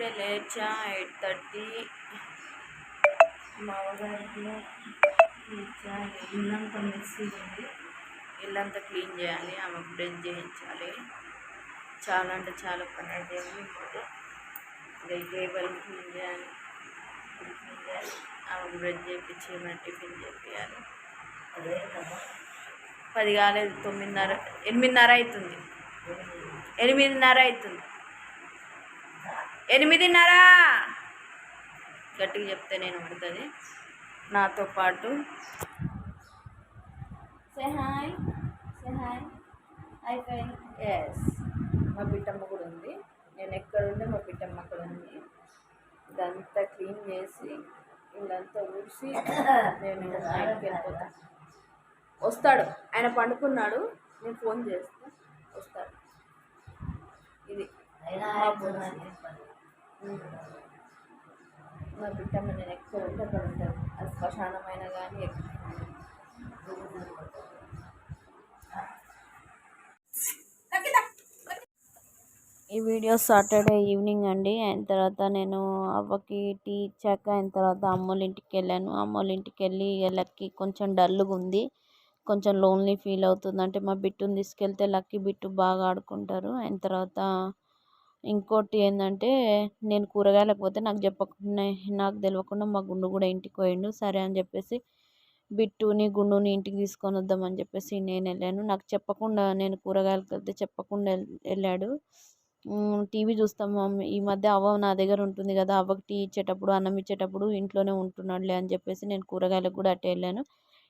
ఇప్పుడే లేచా eight thirty మా లేచా ఇల్లంతా మెస్సీ ఉంది ఇల్లంతా క్లీన్ చేయాలి ఆమె బ్రష్ చేయించాలి. చాలా అంటే చాలా పని ఇప్పుడు. ఇంకా ఈ టేబుల్ క్లీన్ చేయాలి క్లీన్ చేయాలి. ఆమెకు బ్రష్ చేయించి ఏమైనా టిఫిన్ చేయాలి పది కాలేదు తొమ్మిదిన్నర ఎనిమిదిన్నర అవుతుంది. ఎనిమిదిన్నర అవుతుంది. ఎనిమిదిన్నర. గట్టిగా చెప్తే నేను పడుతుంది. నాతో పాటు say hi say hi hi ఫై ఎస్ మా బిడ్డమ్మ కూడా ఉంది. నేను ఎక్కడ ఉంటే మా బిడ్డమ్మ అక్కడ ఉంది. ఇదంతా క్లీన్ చేసి ఇదంతా ఊడ్చి నేను వెళ్ళిపోతాను వస్తాడు. ఆయన పండుకున్నాడు. నేను ఫోన్ చేస్తా. వస్తాడు. ఇది మా బిడ్డ నేను ఎక్కువ ఉంటే అక్కడ ఉంటాను అది శ్మశానమైన కానీ ఈ వీడియో సాటర్డే ఈవినింగ్ అండి. అయిన తర్వాత నేను అవ్వకి టీ ఇచ్చాక అయిన తర్వాత అమ్మోళ్ళ ఇంటికి వెళ్ళాను. అమ్మోళ్ళ ఇంటికి వెళ్ళి లక్కి లక్కీ కొంచెం డల్గా ఉంది. కొంచెం లోన్లీ ఫీల్ అవుతుంది. అంటే మా బిట్టుని తీసుకెళ్తే లక్కీ బిట్టు బాగా ఆడుకుంటారు. అయిన తర్వాత ఇంకోటి ఏంటంటే నేను కూరగాయలకు పోతే నాకు చెప్పకుండా నాకు తెలియకుండా మా గుండు కూడా ఇంటికి పోయిండు. సరే అని చెప్పేసి బిట్టుని గుండుని ఇంటికి తీసుకొని వద్దామని చెప్పేసి నేను వెళ్ళాను. నాకు చెప్పకుండా నేను కూరగాయలకు వెళ్తే చెప్పకుండా వెళ్ళాడు. టీవీ చూస్తాం మమ్మీ. ఈ మధ్య అవ్వ నా దగ్గర ఉంటుంది కదా అవ్వకి టీ ఇచ్చేటప్పుడు అన్నం ఇచ్చేటప్పుడు ఇంట్లోనే ఉంటున్నాడులే అని చెప్పేసి నేను కూరగాయలకు కూడా అట్టే వెళ్ళాను.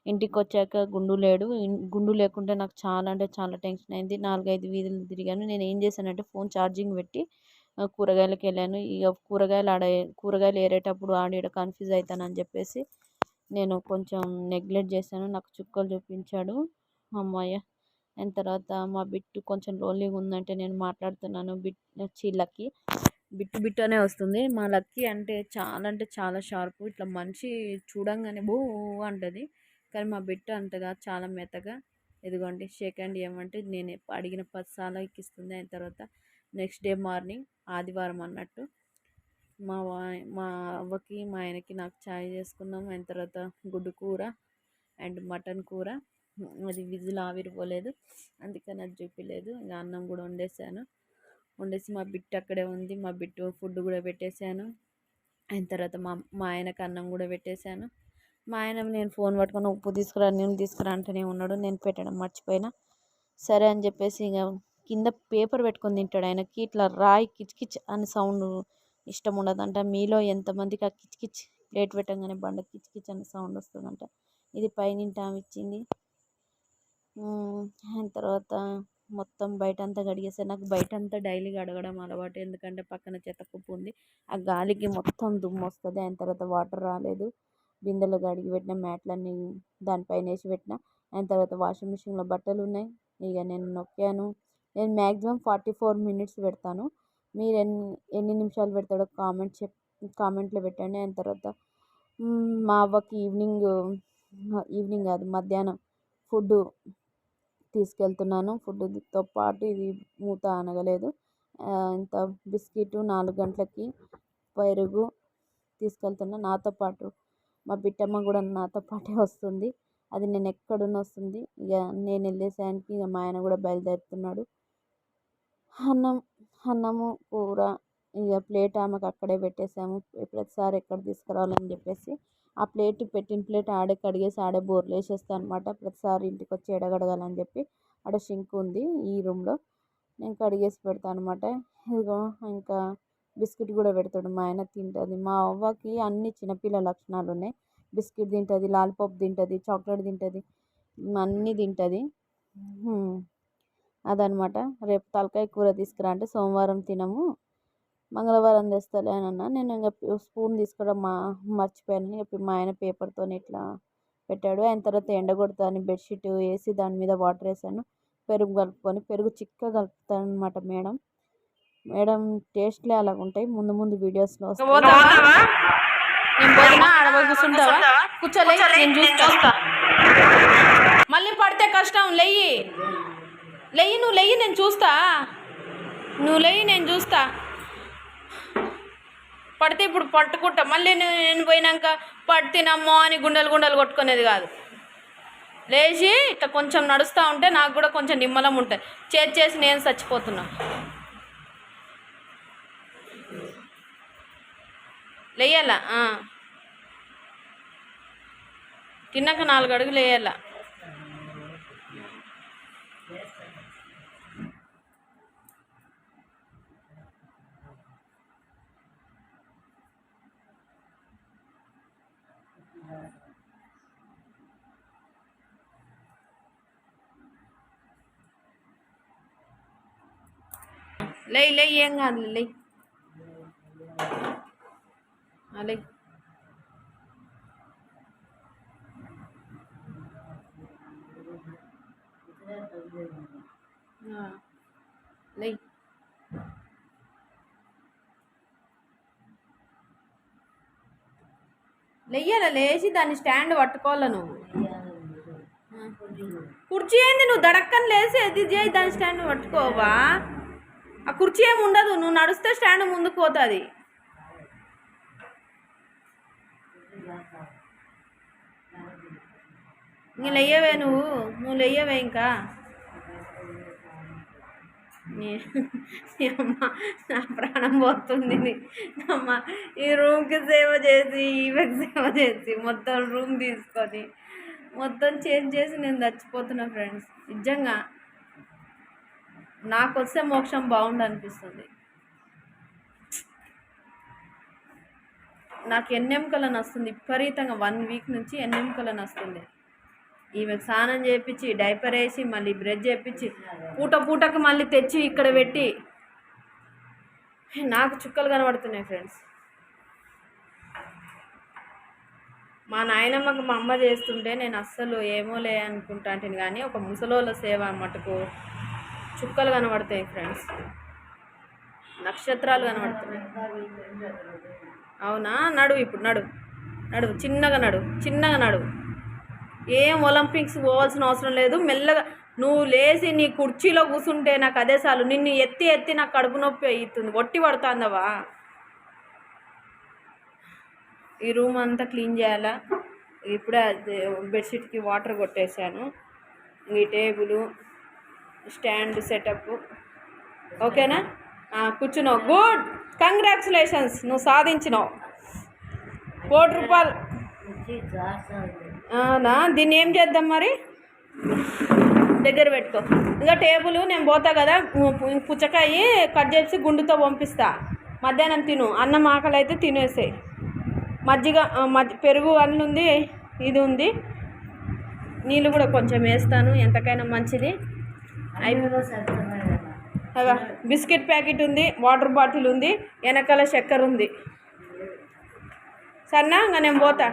ఇంటికి వచ్చాక గుండు లేడు. గుండు లేకుంటే నాకు చాలా అంటే చాలా టెన్షన్ అయింది. నాలుగైదు వీధులు తిరిగాను. నేను ఏం చేశానంటే ఫోన్ ఛార్జింగ్ పెట్టి కూరగాయలకు వెళ్ళాను. ఇక కూరగాయలు ఆడ కూరగాయలు ఏరేటప్పుడు ఆడేట కన్ఫ్యూజ్ అవుతానని చెప్పేసి నేను కొంచెం నెగ్లెక్ట్ చేశాను. నాకు చుక్కలు చూపించాడు. అమ్మాయ అయిన తర్వాత మా బిట్టు కొంచెం లోన్లీగా ఉందంటే నేను మాట్లాడుతున్నాను. బిట్ చి లక్కీ. బిట్టు బిట్టు అనే వస్తుంది. మా లక్కీ అంటే చాలా అంటే చాలా షార్ప్. ఇట్లా మనిషి చూడంగానే బో అంటది. కానీ మా బిట్టు అంతగా చాలా మెత్తగా. ఇదిగోండి షేక్ హ్యాండ్ ఏమంటే నేను అడిగిన పది సార్లు ఎక్కిస్తుంది అయిన తర్వాత నెక్స్ట్ డే మార్నింగ్ ఆదివారం అన్నట్టు మా వా మా అవ్వకి మా ఆయనకి నాకు చాయ్ చేసుకున్నాం. అయిన తర్వాత గుడ్డు కూర అండ్ మటన్ కూర. అది విజిల్ ఆవిరిపోలేదు అందుకని అది చూపించలేదు ఇంకా అన్నం కూడా వండేసాను. వండేసి మా బిట్టు అక్కడే ఉంది. మా బిట్టు ఫుడ్ కూడా పెట్టేశాను. అయిన తర్వాత మా మా ఆయనకు అన్నం కూడా పెట్టేశాను. మా ఆయన నేను ఫోన్ పట్టుకొని ఉప్పు తీసుకురా నేను తీసుకురా అంటూనే ఉన్నాడు. నేను పెట్టడం మర్చిపోయినా. సరే అని చెప్పేసి ఇక కింద పేపర్ పెట్టుకొని తింటాడు ఆయనకి. ఇట్లా రాయి కిచ్కిచ్ అని సౌండ్ ఇష్టం ఉండదంట. మీలో ఎంతమందికి ఆ కిచ్కిచ్ ప్లేట్ పెట్టగానే బండ కిచ్కిచ్ అని సౌండ్ వస్తుందంట. ఇది పైనింటి ఆమె ఇచ్చింది. ఉమ్, తర్వాత మొత్తం బయట అంతా కడిగేసాను నాకు బయట అంతా డైలీ కడగడం అలవాటు. ఎందుకంటే పక్కన చెత్త కుప్పు ఉంది. ఆ గాలికి మొత్తం దుమ్ము వస్తుంది. అయిన తర్వాత వాటర్ రాలేదు. బిందెలు కడిగి పెట్టిన మ్యాట్లన్నీ దానిపైన వేసి పెట్టిన. దాని తర్వాత వాషింగ్ మిషన్లో బట్టలు ఉన్నాయి ఇక నేను నొక్కాను. నేను మ్యాక్సిమం ఫార్టీ ఫోర్ మినిట్స్ పెడతాను. మీరు ఎన్ని ఎన్ని నిమిషాలు పెడతాడో కామెంట్ చెప్ కామెంట్లో పెట్టండి. దాని తర్వాత మా అవ్వకి ఈవినింగ్ ఈవినింగ్ కాదు మధ్యాహ్నం ఫుడ్ తీసుకెళ్తున్నాను. ఫుడ్తో పాటు ఇది మూత అనగలేదు ఇంత బిస్కెట్ నాలుగు గంటలకి పెరుగు తీసుకెళ్తున్నా. నాతో పాటు మా బిడ్డమ్మ కూడా నాతో పాటే వస్తుంది. అది నేను ఎక్కడున్నా వస్తుంది. ఇక నేను వెళ్ళేసరికి ఇక మా ఆయన కూడా బయలుదేరుతున్నాడు. అన్నం అన్నము కూర ఇక ప్లేట్ ఆమెకు అక్కడే పెట్టేసాము. ప్రతిసారి ఎక్కడ తీసుకురావాలని చెప్పేసి ఆ ప్లేట్ పెట్టిన ప్లేట్ ఆడే కడిగేసి ఆడే బోర్లు వేసేస్తాను అనమాట ప్రతిసారి ఇంటికి వచ్చి ఎడగడగాలని చెప్పి ఆడ షింక్ ఉంది ఈ రూమ్లో. నేను కడిగేసి పెడతాను అనమాట ఇదిగో ఇంకా బిస్కెట్ కూడా పెడతాడు. మా ఆయన తింటుంది. మా అవ్వకి అన్ని చిన్నపిల్ల లక్షణాలు ఉన్నాయి బిస్కెట్ తింటుంది లాలిపాప్ తింటుంది చాక్లెట్ తింటుంది అన్నీ తింటుంది. అదనమాట రేపు తలకాయ కూర తీసుకురా అంటే సోమవారం తినము. మంగళవారం తెస్తాలే అని అన్న. నేను ఇంకా స్పూన్ తీసుకోవడం మా మర్చిపోయాను. చెప్పి మా ఆయన పేపర్తో ఇట్లా పెట్టాడు. ఆయన తర్వాత ఎండగొడతాను బెడ్షీట్ వేసి దాని మీద వాటర్ వేసాను. పెరుగు కలుపుకొని పెరుగు చిక్కగా కలుపుతాను అనమాట మేడం. మేడం టేస్ట్లే అలాగ ఉంటాయి ముందు ముందు వీడియోస్లో కూర్చోలే నేను చూస్తా. మళ్ళీ పడితే కష్టం లెయ్యి లెయ్యి నువ్వు లెయ్యి నేను చూస్తా. నువ్వు లెయ్యి నేను చూస్తా. పడితే ఇప్పుడు పట్టుకుంటా. మళ్ళీ నేను పోయినాక పడితేనమ్మో అని గుండెలు గుండెలు కొట్టుకునేది కాదు. లేచి ఇట్లా కొంచెం నడుస్తూ ఉంటే నాకు కూడా కొంచెం నిమ్మలం ఉంటుంది. చేసి చేసి నేను చచ్చిపోతున్నా. లేయాల తిన్నాక నాలుగు అడుగులు వేయాల లే లే ఏం కాదు లే అలాగే లే. లెయ్యాల? లేచి దాన్ని స్టాండ్ పట్టుకోవాల నువ్వు? కుర్చీ ఏంది? నువ్వు దడక్కని లేసి అది చేయి దాని స్టాండ్ పట్టుకోవా? ఆ కుర్చీ ఏమి ఉండదు నువ్వు నడుస్తే స్టాండ్ ముందుకు పోతుంది. ఇంక లెయ్యవే నువ్వు. నువ్వు లెయ్యవే ఇంకా. అమ్మ నా ప్రాణం పోతుంది అమ్మా అమ్మ. ఈ రూమ్కి సేవ చేసి ఈమెకి సేవ చేసి మొత్తం రూమ్ తీసుకొని మొత్తం చేంజ్ చేసి నేను చచ్చిపోతున్నా ఫ్రెండ్స్. నిజంగా నాకు వస్తే మోక్షం బాగుండు అనిపిస్తుంది. నాకు ఎన్నెముకలను వస్తుంది విపరీతంగా వన్ వీక్ నుంచి ఎన్నెముకలను వస్తుంది ఈమెకు స్నానం చేపించి డైపర్ వేసి మళ్ళీ బ్రష్ చేపించి పూట పూటకు మళ్ళీ తెచ్చి ఇక్కడ పెట్టి. నాకు చుక్కలు కనబడుతున్నాయి ఫ్రెండ్స్. మా నాయనమ్మకు మా అమ్మ చేస్తుంటే నేను అస్సలు ఏమోలే అనుకుంటా అంటే కానీ ఒక ముసలోళ్ళ సేవ మటుకు చుక్కలు కనబడతాయి ఫ్రెండ్స్. నక్షత్రాలు కనబడుతున్నాయి. అవునా? నడువు ఇప్పుడు నడువు. నడువు. చిన్నగా నడువు. చిన్నగా నడువు. ఏం ఒలింపిక్స్ పోవాల్సిన అవసరం లేదు. మెల్లగా నువ్వు లేచి నీ కుర్చీలో కూర్చుంటే నాకు అదే చాలు. నిన్ను ఎత్తి ఎత్తి నాకు కడుపు నొప్పి అవుతుంది ఒట్టి పడుతుందవా ఈ రూమ్ అంతా క్లీన్ చేయాలా? ఇప్పుడే బెడ్షీట్కి వాటర్ కొట్టేశాను. ఈ టేబుల్ స్టాండ్ సెటప్. ఓకేనా? కూర్చున్నావు. గుడ్! కంగ్రాచులేషన్స్! నువ్వు సాధించినావు. కోటి రూపాయలు. అవునా? దీన్ని ఏం చేద్దాం మరి? దగ్గర పెట్టుకో. ఇంకా టేబుల్ నేను పోతా కదా పుచ్చకాయ కట్ చేసి గుండుతో పంపిస్తా. మధ్యాహ్నం తిను. అన్నం ఆకలి అయితే తినేసేయి మజ్జిగ మజ్జి పెరుగు అన్నీ ఉంది ఇది ఉంది. నీళ్ళు కూడా కొంచెం వేస్తాను ఎంతకైనా మంచిది. అలా బిస్కెట్ ప్యాకెట్ ఉంది వాటర్ బాటిల్ ఉంది వెనకాల చక్కెర ఉంది. సన్నా ఇంకా నేను పోతా.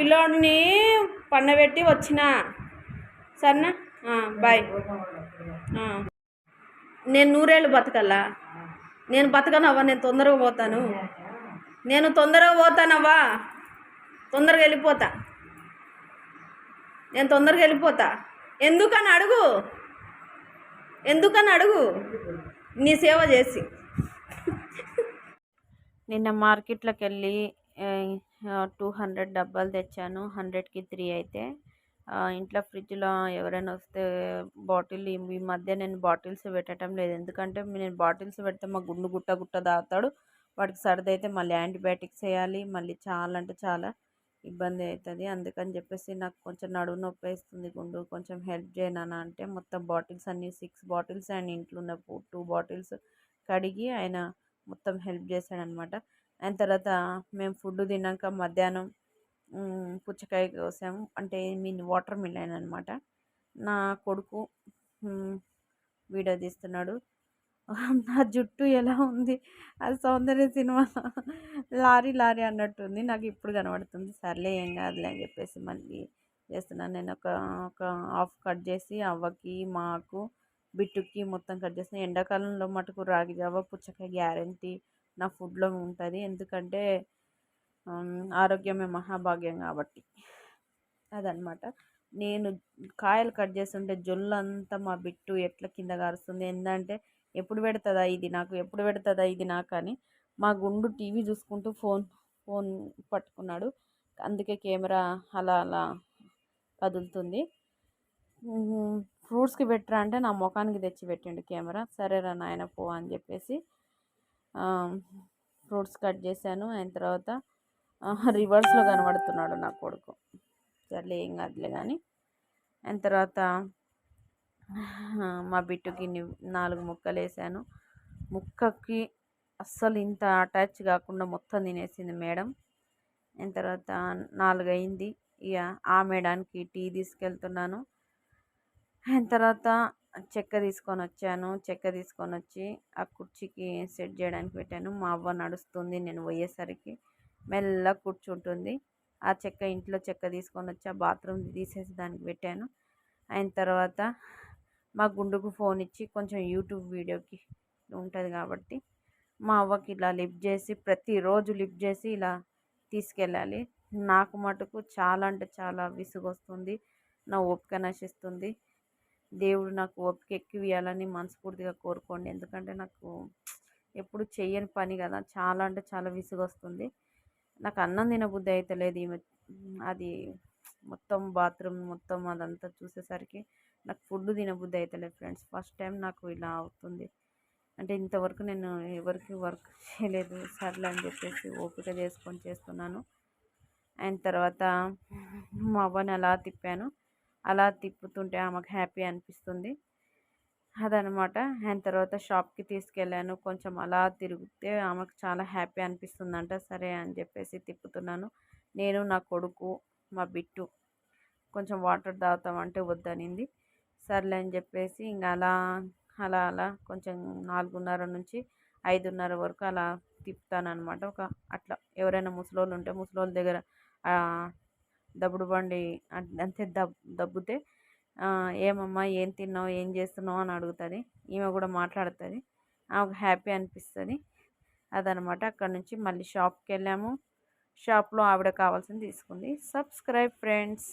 పిల్లోడిని పండబెట్టి వచ్చిన. సరేనా? బాయ్. నేను నూరేళ్ళు బతకల్లా? నేను బతకనవ్వా? నేను తొందరగా పోతాను. నేను తొందరగా పోతానవ్వా? తొందరగా వెళ్ళిపోతా. నేను తొందరగా వెళ్ళిపోతా. ఎందుకని అడుగు? ఎందుకని అడుగు? నీ సేవ చేసి. నిన్న మార్కెట్లోకి వెళ్ళి టూ హండ్రెడ్ డబ్బాలు తెచ్చాను. హండ్రెడ్కి త్రీ అయితే. ఇంట్లో ఫ్రిడ్జ్లో ఎవరైనా వస్తే బాటిల్ ఈ మధ్య నేను బాటిల్స్ పెట్టడం లేదు. ఎందుకంటే నేను బాటిల్స్ పెడితే మా గుండు గుట్ట గుట్ట తాగుతాడు వాడికి సర్ది అయితే మళ్ళీ యాంటీబయాటిక్స్ వేయాలి. మళ్ళీ చాలా అంటే చాలా ఇబ్బంది అవుతుంది అందుకని చెప్పేసి నాకు కొంచెం నడువు నొప్పి వేస్తుంది గుండు. కొంచెం హెల్ప్ చేయనా అంటే మొత్తం బాటిల్స్ అన్ని సిక్స్ బాటిల్స్ అండ్ ఇంట్లో ఉన్న టూ బాటిల్స్ కడిగి ఆయన మొత్తం హెల్ప్ చేశాడనమాట. ఆయన తర్వాత మేము ఫుడ్ తిన్నాక మధ్యాహ్నం పుచ్చకాయ కోసాము. అంటే మీన్ వాటర్ మిలన్ అనమాట నా కొడుకు వీడియో తీస్తున్నాడు. నా జుట్టు ఎలా ఉంది? అది సౌందర్య సినిమా లారీ లారీ అన్నట్టుంది. నాకు ఇప్పుడు కనబడుతుంది. సర్లే ఏం కాదులే అని చెప్పేసి మళ్ళీ చేస్తున్నాను. నేను ఒక ఒక హాఫ్ కట్ చేసి అవ్వకి మాకు బిట్టుకి మొత్తం కట్ చేసిన ఎండాకాలంలో మటుకు రాగి జావ పుచ్చకాయ గ్యారంటీ నా ఫుడ్లో ఉంటుంది. ఎందుకంటే ఆరోగ్యమే మహాభాగ్యం కాబట్టి. అదనమాట నేను కాయలు కట్ చేస్తుంటే జొల్లంతా మా బిట్టు ఎట్లా కింద కారుస్తుంది? ఏంటంటే ఎప్పుడు పెడుతుందా ఇది నాకు? ఎప్పుడు పెడుతుందా ఇది నాకు? అని మా గుండు టీవీ చూసుకుంటూ ఫోన్ ఫోన్ పట్టుకున్నాడు. అందుకే కెమెరా అలా అలా కదులుతుంది. ఫ్రూట్స్కి పెట్టరా అంటే నా ముఖానికి తెచ్చి పెట్టిండు కెమెరా. సరేరా నాయన పో అని చెప్పేసి ఫ్రూట్స్ కట్ చేశాను. అయిన తర్వాత రివర్స్లో కనబడుతున్నాడు నా కొడుకు. సర్లే ఏం కాదులే కానీ అయిన తర్వాత మా బిట్టుకి నాలుగు ముక్కలు వేసాను ముక్కకి అస్సలు ఇంత అటాచ్ కాకుండా మొత్తం తినేసింది మేడం. అయిన తర్వాత నాలుగు అయింది ఇక ఆమెడానికి టీ తీసుకెళ్తున్నాను. అయిన తర్వాత చెక్క తీసుకొని వచ్చాను చెక్క తీసుకొని వచ్చి ఆ కుర్చీకి సెట్ చేయడానికి పెట్టాను. మా అవ్వ నడుస్తుంది నేను పోయేసరికి మెల్లగా కూర్చుంటుంది. ఆ చెక్క ఇంట్లో చెక్క తీసుకొని వచ్చి ఆ బాత్రూమ్ తీసేసి దానికి పెట్టాను. అయిన తర్వాత మా గుండుకు ఫోన్ ఇచ్చి కొంచెం యూట్యూబ్ వీడియోకి ఉంటుంది కాబట్టి మా అవ్వకి ఇలా లిఫ్ట్ చేసి ప్రతిరోజు లిఫ్ట్ చేసి ఇలా తీసుకెళ్ళాలి. నాకు మటుకు చాలా అంటే చాలా విసుగు వస్తుంది నా ఓపిక నశిస్తుంది. దేవుడు నాకు ఓపిక ఎక్కువ ఇవ్వాలని మనస్ఫూర్తిగా కోరుకోండి. ఎందుకంటే నాకు ఎప్పుడు చెయ్యని పని కదా చాలా అంటే చాలా విసుగు వస్తుంది నాకు అన్నం తినబుద్ధి అయితే లేదు ఈమె అది మొత్తం బాత్రూమ్ మొత్తం అదంతా చూసేసరికి నాకు ఫుడ్ తినబుద్ధి అవుతలేదు ఫ్రెండ్స్. ఫస్ట్ టైం నాకు ఇలా అవుతుంది. అంటే ఇంతవరకు నేను ఎవరికి వర్క్ చేయలేదు. సర్లే అని చెప్పేసి ఓపిక చేసుకొని చేస్తున్నాను. అండ్ తర్వాత మా అవ్వని అలా తిప్పాను. అలా తిప్పుతుంటే ఆమెకు హ్యాపీ అనిపిస్తుంది. అదనమాట. ఆయన తర్వాత షాప్కి తీసుకెళ్ళాను. కొంచెం అలా తిరిగితే ఆమెకు చాలా హ్యాపీ అనిపిస్తుందంట. సరే అని చెప్పేసి తిప్పుతున్నాను. నేను నా కొడుకు మా బిట్టు కొంచెం వాటర్ తాగుతామంటే వద్దనింది. సర్లే అని చెప్పేసి ఇంకా అలా అలా అలా కొంచెం నాలుగున్నర నుంచి ఐదున్నర వరకు అలా తిప్పుతాను అనమాట ఒక అట్లా ఎవరైనా ముసలోళ్ళు ఉంటే ముసలోళ్ళ దగ్గర దబ్బుడు బండి అంతే దబ్ దబ్బుతే ఏమమ్మా ఏం తిన్నావు ఏం చేస్తున్నావు? అని అడుగుతుంది. ఈమె కూడా మాట్లాడుతుంది. ఆమెకు హ్యాపీ అనిపిస్తుంది. అదనమాట. అక్కడ నుంచి మళ్ళీ షాప్కి వెళ్ళాము షాప్లో ఆవిడ కావాల్సింది తీసుకుంది. Subscribe friends!